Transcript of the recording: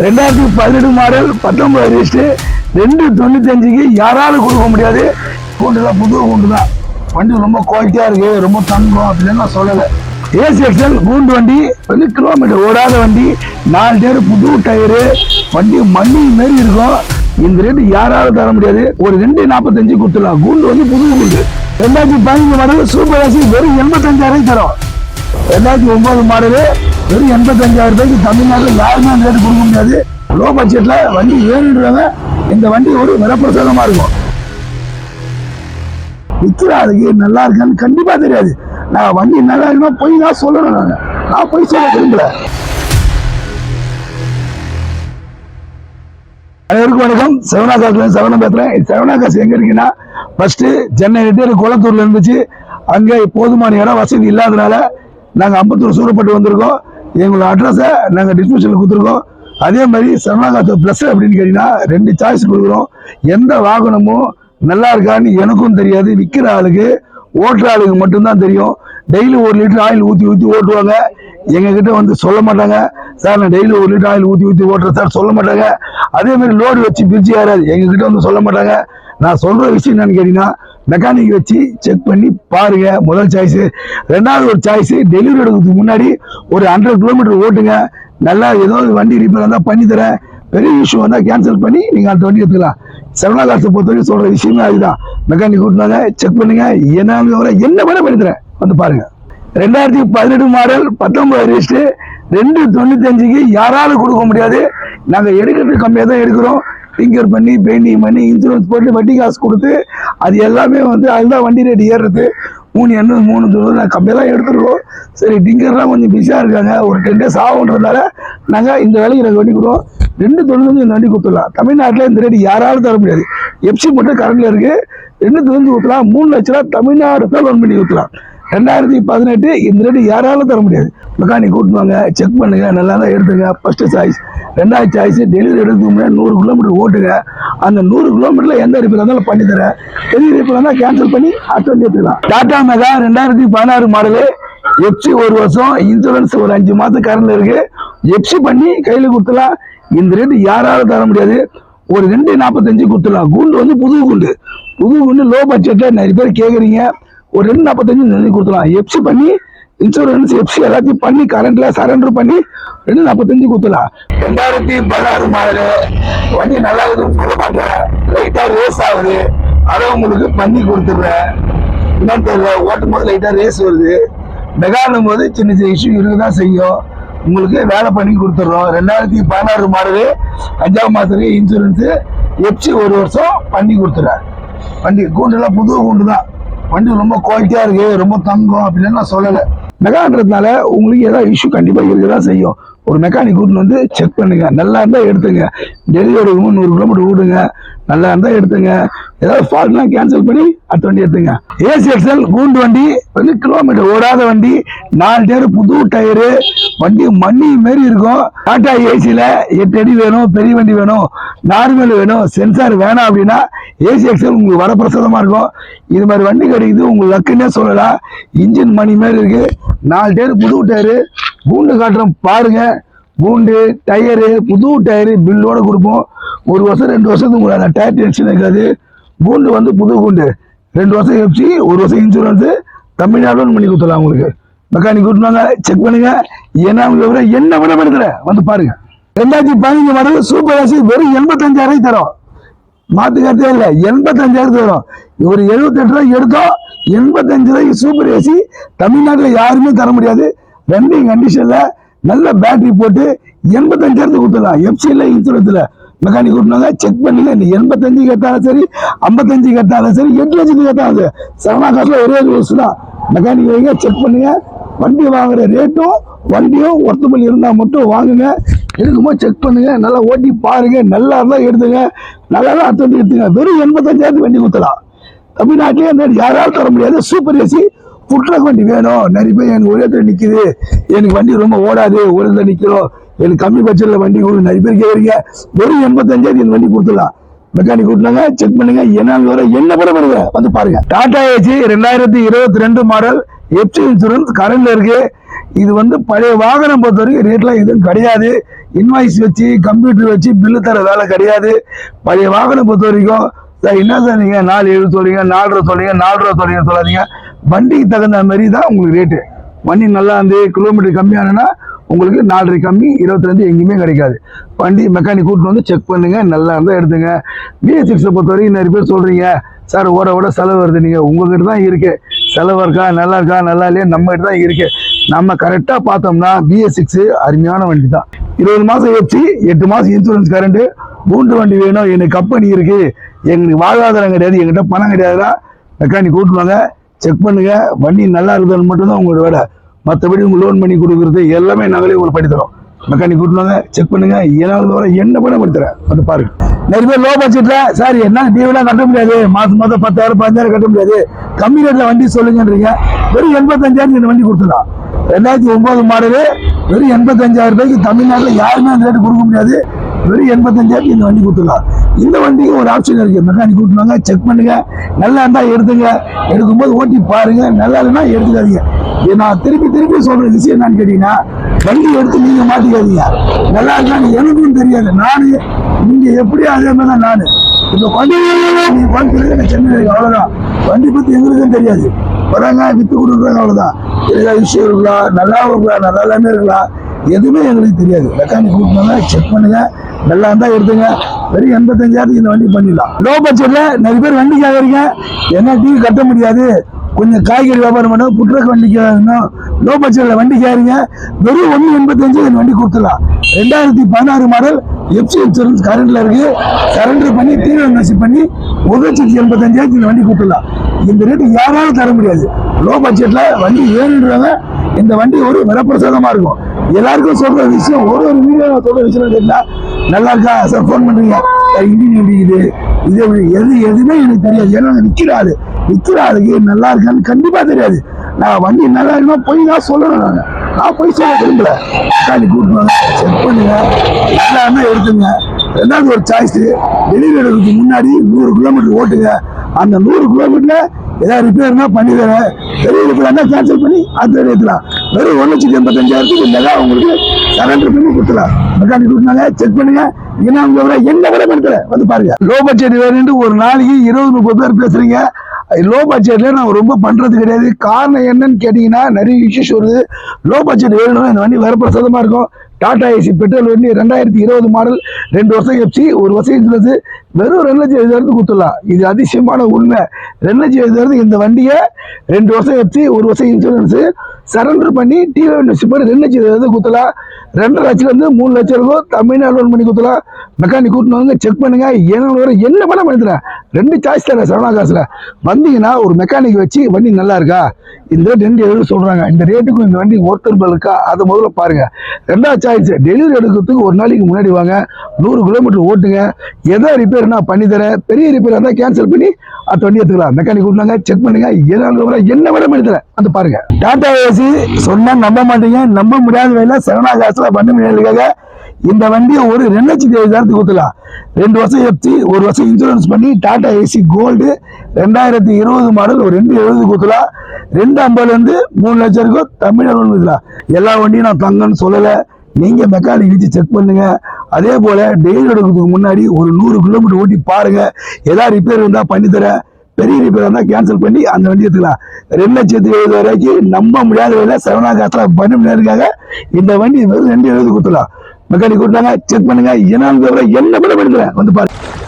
ரெண்டாயிரத்தி பதினெட்டு மாடல் பத்தொன்பது ரிஜிஸ்டர் ரெண்டு தொண்ணூத்தஞ்சுக்கு யாராலும் கொடுக்க முடியாது. கூண்டு தான் புது கூண்டு தான் வண்டி ரொம்ப குவாலிட்டியாக இருக்கு ரொம்ப தங்கம் அப்படின்னு நான் சொல்லலை. ஏசி எக்ஸல் கூண்டு வண்டி வந்து கிலோமீட்டர் ஓடாத வண்டி நாலு டேர் புது டயரு வண்டி மண்ணி மாரி இருக்கும். இந்த ரேட்டு யாராலும் தர முடியாது. ஒரு ரெண்டு நாற்பத்தஞ்சு கொடுத்துடலாம். கூண்டு வந்து புது கூண்டு. ரெண்டாயிரத்தி பதினஞ்சு மாடல் சூப்பர் ஏசி வெறும் எண்பத்தஞ்சாயிரம் தரும். ரெண்டாயிரத்தி ஒன்பது மாடலு வெறும் எண்பத்தஞ்சாயிரம் ரூபாய்க்கு தமிழ்நாட்டில் யாருமே அந்த ரேட்டு கொடுக்க முடியாது. லோ பட்ஜெட்டில் வண்டி வேணுன்றவங்க இந்த வண்டி ஒரு வரப்பிரசாதமா இருக்கும். விற்கிற அதுக்கு நல்லா இருக்கான்னு கண்டிப்பாக தெரியாது. நான் வண்டி நல்லா இருக்குன்னா போய் தான் சொல்லணும் நாங்கள் நான் போய் சொல்ல விரும்பல. அனைவருக்கும் வணக்கம். செவனாகாசுல செவனம் பேசுகிறேன் செவனாகாசு எங்கே இருக்குன்னா ஃபஸ்ட்டு சென்னை ரெட்டியார் குளத்தூரில் இருந்துச்சு. அங்கே போதுமான இடம் வசதி இல்லாதனால நாங்கள் அம்பத்தூர் சூரப்பட்டு வந்திருக்கோம். எங்களோட அட்ரஸை நாங்கள் டிஸ்கிரிப்ஷனில் கொடுத்துருக்கோம். அதே மாதிரி சரணாகாத்து ப்ளஸ் அப்படின்னு கேட்டிங்கன்னா ரெண்டு சாய்ஸ் கொடுக்குறோம். எந்த வாகனமும் நல்லா இருக்கான்னு எனக்கும் தெரியாது. விற்கிற ஆளுக்கு ஓட்டுற ஆளுக்கு மட்டும்தான் தெரியும். டெய்லி ஒரு லிட்டர் ஆயில் ஊற்றி ஊற்றி ஓட்டுவாங்க. எங்ககிட்ட வந்து சொல்ல மாட்டாங்க. சார் நான் டெய்லி ஒரு லிட்டர் ஆயில் ஊற்றி ஊற்றி ஓட்டுறேன் சார். சொல்ல மாட்டாங்க. அதே மாதிரி லோடு வச்சு பிரிச்சு ஏறாது எங்ககிட்ட வந்து சொல்ல மாட்டாங்க. நான் சொல்கிற விஷயம் என்னன்னு கேட்டிங்கன்னா மெக்கானிக் வச்சு செக் பண்ணி பாருங்க. முதல் சாய்ஸு ரெண்டாவது ஒரு சாய்ஸு டெலிவரி எடுக்கிறதுக்கு முன்னாடி ஒரு ஹண்ட்ரட் கிலோமீட்டர் ஓட்டுங்க. நல்லா ஏதோ வண்டி ரிப்பேர் இருந்தால் பண்ணி தரேன். பெரிய இஷ்யூ வந்தால் கேன்சல் பண்ணி நீங்கள் அந்த வண்டி எடுத்துக்கலாம். செவனா காசை பொறுத்தவரைக்கும் சொல்கிற விஷயமே அதுதான். மெக்கானிக் கூட்டினாங்க செக் பண்ணுங்க. என்ன விவரம் என்ன வேணால் பண்ணி தரேன்? வந்து பாருங்கள் ரெண்டாயிரத்தி பதினெட்டு மாடல் பத்தொன்பது ரிஜிஸ்டர் ரெண்டு தொண்ணூத்தஞ்சுக்கு யாராலும் கொடுக்க முடியாது. நாங்கள் எடுக்கிறது கம்மியாக தான் எடுக்கிறோம். டிங்கர் பண்ணி பெயிண்டிங் பண்ணி இன்சூரன்ஸ் போட்டு வட்டி காசு கொடுத்து அது எல்லாமே வந்து அதுதான் வண்டி ரேட் ஏறுறது மூணு எண்ணூறு மூணு தொண்ணூறு நான் கம்மியெல்லாம் எடுத்துருக்கோம். சரி டிங்கர்லாம் கொஞ்சம் பிஸியாக இருக்காங்க. ஒரு டென் டேஸ் ஆகுன்றதால நாங்கள் இந்த வேலைக்கு நாங்கள் வண்டி கொடுவோம் ரெண்டு தொண்ணூத்தஞ்சு இந்த வண்டி கொடுத்துடலாம். தமிழ்நாட்டில் இந்த ரேட்டு யாராலும் தர முடியாது. எஃப்சி மட்டும் கரண்டில் இருக்குது ரெண்டு தொண்ணூறு ஊற்றலாம் மூணு லட்ச ரூபா தமிழ்நாடு தான் லோன் பண்ணி கொடுத்துலாம் ரெண்டாயிரத்தி பதினெட்டு இந்த ரேட்டு யாராலும் தர முடியாது. மெக்கானிக் கூட்டுவாங்க செக் பண்ணுங்க நல்லா தான் எடுத்துங்க. ஃபர்ஸ்ட் சாய்ஸ் ரெண்டாவது சாய்ஸ் டெலிவரி எடுக்கிறதுக்கு முன்னாடி நூறு கிலோமீட்டர் ஓட்டுங்க. அந்த நூறு கிலோமீட்டர்ல எந்த ரிப்பேர் இருந்தாலும் பண்ணி தரேன். பெரிய ரிப்பேர் இருந்தால் கேன்சல் பண்ணி அடுத்த வந்து எடுத்துக்கலாம். டாடா மெகா ரெண்டாயிரத்தி பதினாறு மாடலு எஃப்சி ஒரு வருஷம் இன்சூரன்ஸ் ஒரு அஞ்சு மாதம் கரண்ட் இருக்கு. எஃப்சி பண்ணி கையில் கொடுத்துலாம் இந்த ரேட்டு யாராலும் தர முடியாது. ஒரு ரெண்டு நாற்பத்தஞ்சு கொடுத்துடலாம். குண்டு வந்து புது குண்டு. புது குண்டு லோ பட்ஜெட்டில் நிறைய பேர் கேட்குறீங்க ஒரு ரெண்டு நாற்பத்தஞ்சு இந்த மாதிரி கொடுத்துடலாம் எஃப்சி பண்ணி இன்சூரன்ஸ் எஃப்சி எல்லாத்தையும் பண்ணி கரண்ட்ல சரண்டர் பண்ணி ரெண்டு நாற்பத்தஞ்சு கொடுத்துடலாம். ரெண்டாயிரத்தி பதினாறு மாடலு. வண்டி நல்லா இருக்குன்னு சொல்ல மாட்டேன் லைட்டா ரேஸ் ஆகுது. அதை உங்களுக்கு பண்ணி கொடுத்துடுறேன். என்னன்னு தெரியல ஓட்டும் போது லைட்டா ரேஸ் வருது. மெகானும் போது சின்ன சின்ன இஷ்யூ இருக்குதான் செய்யும். உங்களுக்கு வேலை பண்ணி கொடுத்துட்றோம். ரெண்டாயிரத்தி பதினாறு மாடலு. அஞ்சாவது மாதத்துக்கு இன்சூரன்ஸு எஃப்சி ஒரு வருஷம் பண்ணி கொடுத்துட்றேன். வண்டி கூண்டுலாம் புது கூண்டு தான் வண்டி ரொம்ப குவாலிட்டியாக இருக்கு ரொம்ப தங்கம் அப்படின்னு நான் சொல்லலை. மெகான்றதுனால உங்களுக்கு ஏதாவது இஷ்யூ கண்டிப்பாக இருக்க தான் செய்யும். ஒரு மெக்கானிக் கூட்டின்னு வந்து செக் பண்ணுங்க. நல்லா இருந்தால் எடுத்துங்க. டெலிவரி எடுக்கும் நூறு கிலோமீட்டர் விடுங்க நல்லா இருந்தால் எடுத்துங்க. ஏதாவது ஃபால்ட்னா கேன்சல் பண்ணி அடுத்த வண்டி எடுத்துங்க. ஏசி எக்ஸல் கூண்டு வண்டி வந்து கிலோமீட்டர் ஓடாத வண்டி. நாலு டயர் புது டயரு. வண்டி மண்ணி மாரி இருக்கும். டாடா ஏசியில் எட்டு அடி வேணும் பெரிய வண்டி வேணும் நார்மல் வேணும் சென்சார் வேணாம் அப்படின்னா ஏசி எக்ஸல் உங்களுக்கு வரப்பிரசாதமாக இருக்கும். இது மாதிரி வண்டி கிடைக்குது உங்களுக்கு லக்குன்னே சொல்லலாம் இன்ஜின் மணி மாரி இருக்கு. நாலு டேர் புது டயரு. பூண்டு காட்டுறோம் பாருங்க. பூண்டு டயரு புது டயரு பில்லோடு கொடுப்போம். ஒரு வருஷம் ரெண்டு வருஷத்துக்கு உங்களுக்கு டயர் டென்ஷன் இருக்காது. பூண்டு வந்து புது பூண்டு ரெண்டு வருஷம் எஃப்சி ஒரு வருஷம் இன்சூரன்ஸு தமிழ்நாடுன்னு பண்ணி கொடுத்துடலாம் உங்களுக்கு. மெக்கானிக் கூட்டினாங்க செக் பண்ணுங்க. என்ன விவரம் என்ன விட எடுத்துறேன் வந்து பாருங்க. ரெண்டாயிரத்தி பதினஞ்சு மாடல் சூப்பர் ஏசி வெறும் எண்பத்தஞ்சாயிரம் தரும். மாற்றுக்கிறதே இல்லை எண்பத்தஞ்சாயிரத்து தரும். ஒரு எழுபத்தெட்டு ரூபாய் எடுத்தோம் எண்பத்தஞ்சு ரூபாய்க்கு சூப்பர் ஏசி தமிழ்நாட்டில் யாருமே தர முடியாது. ரன்னிங் கண்டிஷன்ல நல்ல பேட்டரி போட்டு எண்பத்தஞ்சாயிரத்துக்கு கொடுத்துடலாம். எஃப்சியில் இன்சூரன்ஸில் மெக்கானிக் கூட்டினாங்க செக் பண்ணுங்க. இந்த எண்பத்தஞ்சு கேட்டாலும் சரி ஐம்பத்தஞ்சு கேட்டாலும் சரி எட்டு லட்சத்துக்கு கேட்டாலும் சரி. சரணா காசில் ஒரே ஒரு வருஷம் தான். மெக்கானிக் வைங்க செக் பண்ணுங்க. வண்டி வாங்குற ரேட்டும் வண்டியும் ஒர்த்தபிள் இருந்தால் மட்டும் வாங்குங்க. எடுக்கும்போது செக் பண்ணுங்கள் நல்லா ஓட்டி பாருங்கள் நல்லா இருந்தால் எடுத்துங்க. நல்லா தான் அடுத்த எடுத்துங்க. வெறும் எண்பத்தஞ்சாயிரத்து வண்டி கொடுத்தலாம் தமிழ்நாட்டிலே அந்த யாராலும் தர முடியாது. சூப்பர் ஏசி ஃபுட் வண்டி வேணும். நிறைய பேர் எனக்கு ஒரே இடத்துல நிற்கிது எனக்கு வண்டி ரொம்ப ஓடாது. ஒரு இடத்துல நிற்கிறோம் எனக்கு கம்மி பட்ஜெட்டில் வண்டி கொடு. நிறைய பேர் கேட்குறீங்க வெறும் எண்பத்தஞ்சாயிரத்து இந்த வண்டி கொடுத்துடலாம். மெக்கானிக் கூட்டினாங்க செக் பண்ணுங்க. என்னன்னு வர என்ன படம் பண்ணுங்க வந்து பாருங்க. டாடா ஏசி ரெண்டாயிரத்தி இருபத்தி ரெண்டு மாடல் எப்சி இன்சூரன்ஸ் கரண்ட்ல இருக்கு. இது வந்து பழைய வாகனம் பொறுத்த வரைக்கும் ரேட்லாம் எதுவும் கிடையாது. இன்வாய்ஸ் வச்சு கம்ப்யூட்டர் வச்சு பில்லு தர வேலை கிடையாது. பழைய வாகனம் பொறுத்த வரைக்கும் சார் என்ன சார் நீங்கள் நாலு ஏழு சொல்றீங்க நாலு ரூபா சொல்றீங்க நாலு ரூபா சொல்றீங்க சொல்லாதீங்க. வண்டிக்கு தகுந்த மாதிரி தான் உங்களுக்கு ரேட்டு வண்டி நல்லா இருந்து கிலோமீட்டர் கம்மியானா உங்களுக்கு நாலரை கம்மி இருபத்தி ரெண்டு எங்கேயுமே கிடைக்காது. வண்டி மெக்கானிக் கூட்டிட்டு வந்து செக் பண்ணுங்க நல்லா இருந்தால் எடுத்துங்க. பிஎஸ் சிக்ஸை பொறுத்த வரைக்கும் நிறைய பேர் சொல்றீங்க சார் ஓட ஓட செலவு வருது நீங்கள் உங்ககிட்ட தான் இருக்குது செலவு இருக்கா நல்லா இருக்கா நல்லா இல்லையா? நம்ம கிட்ட தான் இருக்கு. நம்ம கரெக்டாக பார்த்தோம்னா பிஎஸ் சிக்ஸ் அருமையான வண்டி தான். இருபது மாதம் வச்சு எட்டு மாதம் இன்சூரன்ஸ் கரண்ட்டு மூன்று வண்டி வேணும். எனக்கு கம்பெனி இருக்கு. எங்களுக்கு வாழ்வாதாரம் கிடையாது. எங்கிட்ட பணம் கிடையாதுன்னா மெக்கானிக் கூட்டுவாங்க செக் பண்ணுங்க. வண்டி நல்லா இருக்குதுன்னு மட்டும்தான் உங்களோட வேலை. மற்றபடி உங்களுக்கு லோன் பண்ணி கொடுக்குறது எல்லாமே நாங்களே உங்களுக்கு பண்ணித்தரோம் மெக்கானிக் கூட்டுவாங்க செக் பண்ணுங்க. ஏதாவது வர என்ன பண்ண பண்ணி வந்து பாருங்க. நிறைய பேர் லோ பட்ஜெட்ல சார் என்ன டிவிலாம் கட்ட முடியாது. மாசம் மாதம் பத்தாயிரம் பதினஞ்சாயிரம் கட்ட முடியாது. கம்மி ரேட்ல வண்டி சொல்லுங்கன்றீங்க. வெறும் எண்பத்தஞ்சாயிரம் இந்த வண்டி கொடுத்துடலாம். ரெண்டாயிரத்தி ஒன்பது மாடலு வெறும் எண்பத்தஞ்சாயிரம் ரூபாய்க்கு தமிழ்நாட்டில் யாருமே அந்த ரேட்டு கொடுக்க முடியாது. வெறும் எண்பத்தஞ்சாயிரத்துக்கு இந்த வண்டி கொடுத்துடலாம். இந்த வண்டிக்கு ஒரு ஆப்ஷன் இருக்கு. மெக்கானிக் கூட்டுவாங்க செக் பண்ணுங்க. நல்லா இருந்தால் எடுத்துங்க. எடுக்கும்போது ஓட்டி பாருங்க. நல்லா இல்லைன்னா எடுத்துக்காதீங்க. நான் திருப்பி திருப்பி சொல்ற விஷயம் என்னன்னு கேட்டீங்கன்னா வண்டி எடுத்து நீங்க மாட்டிக்காதீங்க. நல்லா இருக்கான்னு எனக்கும் தெரியாது. நானு நீங்க எப்படி அதே மாதிரி தான் நானு. இப்ப வண்டி நீங்க பார்க்கறது எனக்கு சென்னை இருக்கு அவ்வளவுதான். வண்டி பத்தி எங்களுக்கும் தெரியாது. வராங்க வித்து கொடுக்குறாங்க அவ்வளவுதான். ஏதாவது விஷயம் இருக்கலாம் நல்லா இருக்கலாம் நல்லா எல்லாமே இருக்கலாம் எதுவுமே எங்களுக்கு தெரியாது. மெக்கானிக் கொடுத்தாங்க செக் பண்ணுங்க. நல்லா இருந்தா எடுத்துங்க. வெறும் எண்பத்தஞ்சாயிரத்துக்கு இந்த வண்டி பண்ணிடலாம். லோ பட்ஜெட்ல நிறைய பேர் வண்டி கேட்குறீங்க என்ன டீ கட்ட முடியாது. கொஞ்சம் காய்கறி வியாபாரம் பண்ண புட்ரக் வண்டி கேட்கணும் லோ பட்ஜெட்ல வண்டி கேட்குறீங்க வெறும் ஒன்று எண்பத்தஞ்சு இந்த வண்டி கொடுத்துடலாம். ரெண்டாயிரத்தி பதினாறு மாடல் எஃப்சி இன்சூரன்ஸ் கரண்ட்ல இருக்கு. சரண்டர் பண்ணி தீவிர நசி பண்ணி ஒரு லட்சத்தி எண்பத்தஞ்சாயிரத்தி இந்த வண்டி கொடுத்துடலாம் இந்த ரேட்டு யாராலும் தர முடியாது. லோ பட்ஜெட்ல வண்டி ஏழுன்றத இந்த வண்டி ஒரு வரப்பிரசாதமா இருக்கும். எல்லாருக்கும் சொல்ற விஷயம் ஒரு ஒரு வீடியோ சொல்ற விஷயம் கேட்டா நல்லா இருக்கா? சார் ஃபோன் பண்றீங்க? இன்ஜின் எப்படி இது இது எது எதுவுமே எனக்கு தெரியாது. ஏன்னா நிற்கிறாரு நிற்கிறாருக்கு ஆளு. நல்லா இருக்கான்னு கண்டிப்பாக தெரியாது. நான் வண்டி நல்லா இருக்குன்னா போய் தான் சொல்லணும் நாங்கள் நான் போய் சொல்ல விரும்பல உட்காந்து கூட்டுவாங்க செக் பண்ணுங்க. எல்லாமே எடுத்துங்க. ரெண்டாவது ஒரு சாய்ஸ் டெலிவரி எடுக்கிறதுக்கு முன்னாடி நூறு கிலோமீட்டர் ஓட்டுங்க. அந்த நூறு கிலோமீட்டர்ல ஏதாவது ரிப்பேர்னா பண்ணி தரேன் பெரிய ரிப்பேர்னா கேன்சல் பண்ணி அது எடுத்துலாம் வெறும் ஒரு லட்சத்தி எண்பத்தஞ்சாயிரத்துக்கு இந்த உங்களுக்கு சரண்டர் பண்ணி கொடுத்துலாம் மெக்கானிக் கொடுத்தாங்க செக் பண்ணுங்க. ஏன்னா உங்களை என்ன விட பண்ணல வந்து பாருங்க. லோ பட்ஜெட் வேணும்னு ஒரு நாளைக்கு இருபது முப்பது பேர் பேசுறீங்க. லோ பட்ஜெட்ல நான் ரொம்ப பண்றது கிடையாது. காரணம் என்னன்னு கேட்டீங்கன்னா நிறைய இஷ்யூஸ் வருது. லோ பட்ஜெட் வேணும் இந்த வண்டி வரப்பிரசாதமா இருக்கும். டாடா ஏசி பெட்ரோல் வண்டி ரெண்டாயிரத்தி இருபது மாடல் ரெண்டு வருஷம் எஃப்சி ஒரு வருஷம் இன்சூரன்ஸ் வெறும் ரெண்டு லட்சம் எழுபது கொடுத்துடலாம். இது அதிசயமான உண்மை. ரெண்டு லட்சம் எழுபது இந்த வண்டியை ரெண்டு வருஷம் எடுத்து ஒரு வருஷம் இன்சூரன்ஸு சரண்டர் பண்ணி டிவி பண்ணி ரெண்டு லட்சம் எழுபது கொடுத்தலாம் ரெண்டரை லட்சம் மூணு லட்சம் இருக்கும் தமிழ்நாடு லோன் பண்ணி கொடுத்தலாம் மெக்கானிக் கூட்டினு வந்து செக் பண்ணுங்க. என்ன வர என்ன பண்ண பண்ணித்தரேன். ரெண்டு சாய்ஸ் தரேன் சரவணா காசில். வந்தீங்கன்னா ஒரு மெக்கானிக் வச்சு வண்டி நல்லா இருக்கா? இந்த ரேட் ரெண்டு எழுபது சொல்கிறாங்க இந்த ரேட்டுக்கும் இந்த வண்டி ஒருத்தர் இருக்கா? அதை முதல்ல பாருங்கள் ரெண்டாவது சாய்ஸ் டெலிவரி எடுக்கிறதுக்கு ஒரு நாளைக்கு முன்னாடி வாங்க. நூறு கிலோமீட்டர் ஓட்டுங்க. எதை ரிப்பேர் நான் பண்ணி தரேன். பெரிய ரிப்பேர் இருந்தால் கேன்சல் பண்ணி அடுத்த வண்டி எடுத்துக்கலாம். மெக்கானிக் கூப்பிட்டாங்க செக் பண்ணுங்க என்ன என்ன வேலை பண்ணி தரேன். வந்து பாருங்க. டாடா ஏசி சொன்னால் நம்ப மாட்டீங்க நம்ப முடியாத வேலை சரணா காசில் பண்ண முடியாதுக்காக இந்த வண்டியை ஒரு ரெண்டு லட்சத்தி ஐயாயிரத்துக்கு கொடுத்துலாம் ரெண்டு வருஷம் எஃப்சி ஒரு வருஷம் இன்சூரன்ஸ் பண்ணி டாடா ஏசி கோல்டு ரெண்டாயிரத்தி இருபது மாடல் ஒரு ரெண்டு எழுபது கொடுத்துலாம் ரெண்டு ஐம்பதுலேருந்து மூணு லட்சம் இருக்கும் தமிழ் எல்லா வண்டியும் நான் தங்கன்னு சொல்லலை. நீங்கள் மெக்கானிக் வச்சு செக் பண்ணுங்க. அதே போல் டெய்லி எடுக்கிறதுக்கு முன்னாடி ஒரு நூறு கிலோமீட்டர் ஓட்டி பாருங்கள் ஏதாவது ரிப்பேர் இருந்தால் பண்ணித்தரேன் பெரிய ரிப்பேர் இருந்தால் கேன்சல் பண்ணி அந்த வண்டி எடுத்துக்கலாம். ரெண்டு லட்சத்தி எழுபது வரைக்கும் நம்ப முடியாத வேலை செவனா காசுல பண்ண முடியாதுக்காக இந்த வண்டி வெறும் ரெண்டு எழுபது கொடுத்துடலாம். மெக்கானிக் கொடுத்தாங்க செக் பண்ணுங்கள் என்ன என்ன பண்ண பண்ணுறேன் வந்து பாருங்கள்